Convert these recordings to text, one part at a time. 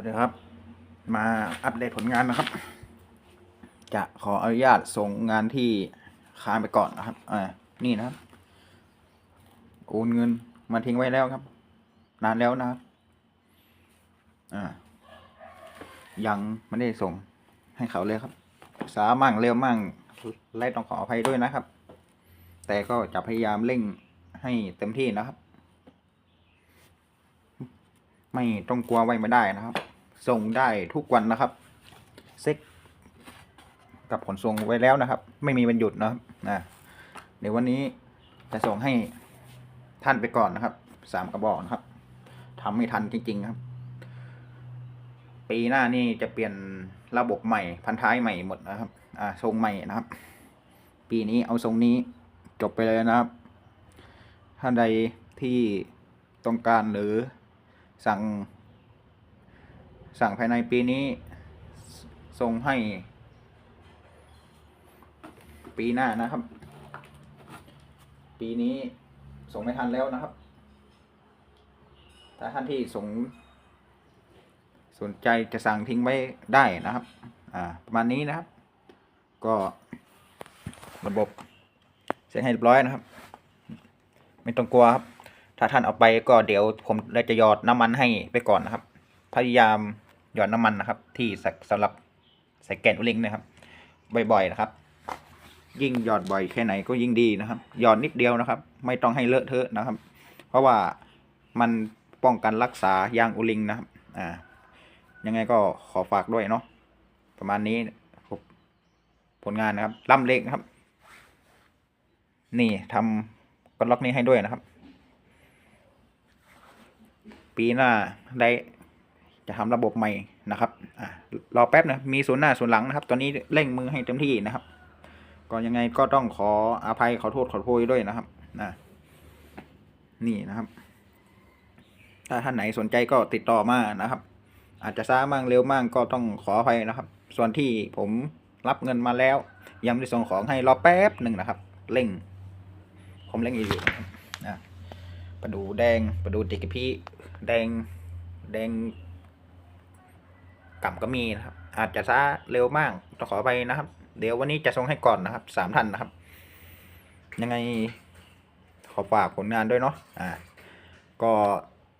วัสดีครับ มาอัปเดตผลงานนะครับ จะขออนุญาตส่งงานที่ค้างไปก่อนนะครับอ่านี่นะครับ โอนเงินมาทิ้งไว้แล้วครับ นานแล้วนะครับอ่ายังไม่ได้ส่งให้เขาเลยครับ สามั่งเร็วมั่งไล่ต้องขออภัยด้วยนะครับ แต่ก็จะพยายามเร่งให้เต็มที่นะครับ ไม่ต้องกลัวไว้ไม่ได้นะครับ ส่งได้ทุกวันนะครับ เซ็กกับขนส่งไว้แล้วนะครับ ไม่มีวันหยุดนะครับนะเดี๋ยววันนี้จะส่งให้ท่านไปก่อนนะครับสามกระบอกนะครับทำไม่ทันจริง ๆ ครับ ปีหน้านี่จะเปลี่ยนระบบใหม่ พันท้ายใหม่หมดนะครับ อ่าทรงใหม่นะครับ ปีนี้เอาทรงนี้จบไปเลยนะครับท่านใดที่ต้องการหรือสั่ง สั่งภายในปีนี้ ส่งให้ ปีหน้านะครับ ปีนี้ส่งไม่ทันแล้วนะครับ ถ้าท่านที่สงสนใจจะสั่งทิ้งไว้ได้นะครับ อ่า ประมาณนี้นะครับ ก็ระบบเสร็จให้เรียบร้อยนะครับ ไม่ต้องกลัวครับ ถ้าท่านเอาไปก็เดี๋ยวผมจะหยอดน้ำมันให้ไปก่อนนะครับ พยายาม หยอดน้ำมันนะครับ ที่สสำหรับใส่แกนอุลิงนะครับ บ่อยๆนะครับ ยิ่งหยอดบ่อยแค่ไหนก็ยิ่งดีนะครับ หยอดนิดเดียวนะครับ ไม่ต้องให้เลอะเทอะนะครับ เพราะว่ามันป้องกันรักษายางอุลิงนะครับอ่ายังไงก็ขอฝากด้วยเนาะประมาณนี้ผลงานนะครับล่ำเล็กนะครับ นี่ทำกดล็อกนี้ให้ด้วยนะครับ ปีหน้าได้ จะทำระบบใหม่นะครับอ่ารอแป๊บนะมีส่วนหน้าส่วนหลังนะครับ ตอนนี้เร่งมือให้เต็มที่นะครับ ก็ยังไงก็ต้องขออภัยขอโทษขอโพยด้วยนะครับนะนี่นะครับ ถ้าท่านไหนสนใจก็ติดต่อมานะครับ อาจจะช้ามั่งเร็วมั่งก็ต้องขออภัยนะครับ ส่วนที่ผมรับเงินมาแล้ว ยังไม่ได้ส่งของให้รอแป๊บหนึ่งนะครับเร่ง ผมเร่งอยู่นะครับนะประดูแดงประดูติกพี่แดงแดง ก่ำก็มีนะครับ อาจจะช้าเร็วมากต้องขอไปนะครับ เดี๋ยววันนี้จะส่งให้ก่อนนะครับสามท่านนะครับ ยังไงขอฝากผลงานด้วยเนาะอ่าก็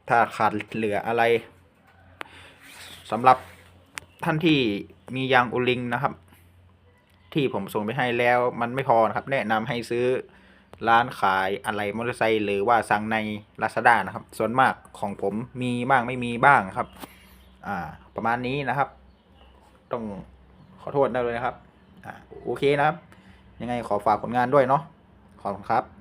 ถ้าขาดเหลืออะไรสำหรับท่านที่มียางอุลิงนะครับ ที่ผมส่งไปให้แล้วมันไม่พอนะครับ แนะนำให้ซื้อร้านขายอะไรมอเตอร์ไซค์หรือว่าสั่งใน Lazada นะครับ ส่วนมากของผมมีบ้างไม่มีบ้างครับ อ่า ประมาณนี้นะครับ ต้องขอโทษได้เลยนะครับ อ่า โอเคนะครับ ยังไงขอฝากผลงานด้วยเนาะ ขอบคุณครับ